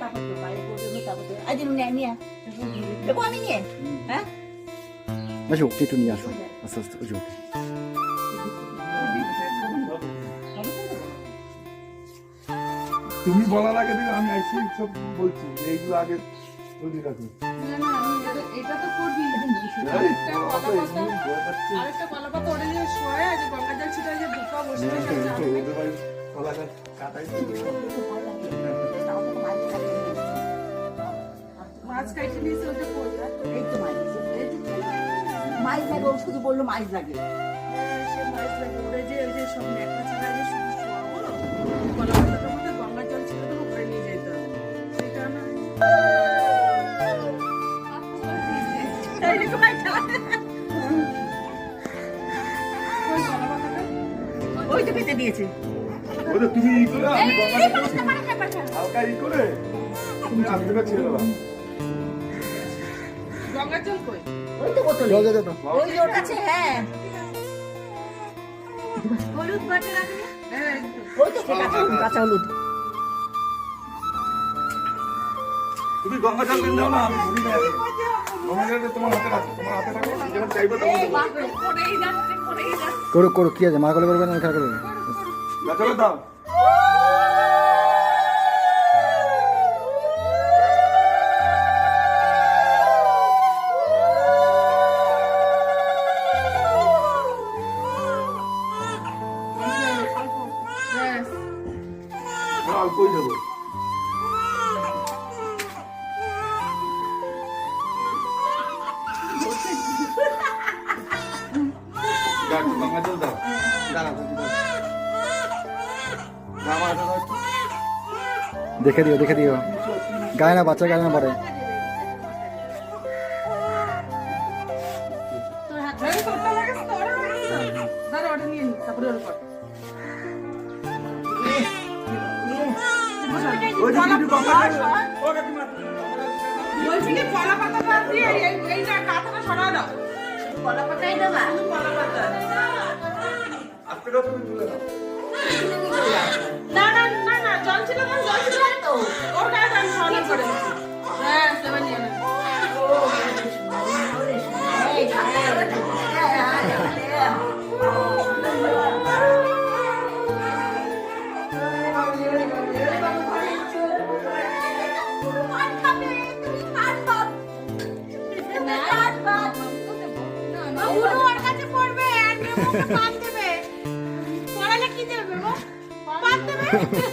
তারপর তো বাইরে করে নিক তারপর তো আজ নিয়ে নিয়ে দেখো আমি নিয়ে হ্যাঁ আসো ওকে একটু নিয়ে আসো আস্তে আস্তে ওই যে ওকে তুমি বলার আগে থেকে আমি আইসি সব বলছি এইগুলো আগে তৈরি রাখো এটা- তো করবি। আরেকটা কলা পাতা ওটা যে শোয়ে আছে গঙ্গা জল ছিটা যে বোকা বসে মাছ লাগে ও শুধু বলল মাছ লাগে মাছ লাগে ওরে যে ওই যে সব ন্যাকড়া ছাড়া যে ওই তো পেতে দিয়েছে। ওই তো তুমি ই করে আমি হালকা ই করে। তুমি আজকে ছেড়ে দেবা গঙ্গা জল কই? ওই তো বোতলে। যাও, যাও, যাও, যাও। ওই যে ওর কাছে হ্যাঁ। হলুদ বাটে রাখবি? হ্যাঁ ওই তো কাঁচা হলুদ তুমি গঙ্গা জল দিন দাও না? আমি না গঙ্গা জলটা তোমার হাতে রাখো তোমার হাতে রাখো। যখন চাইবে তখন দেবো। করেই যাচ্ছে করেই যাচ্ছে। করো করো কি আছে? মা কলে করবে না খেলা করবে গাছলে দাও অল্পই দেবো দাঁড়াও, দাঁড়াও। দেখে দিও দেখে দিও গায়ে না বাচ্চা গায়ে না কি কলা পাতাটা দিয়ে এই না কাঁথাটা সরা দাও কলা পাতাই দেবা কলা পাতা দাও, তুমি তুলে দাও। পান দেবে। পড়ালে কি দেবে গো পান দেবে?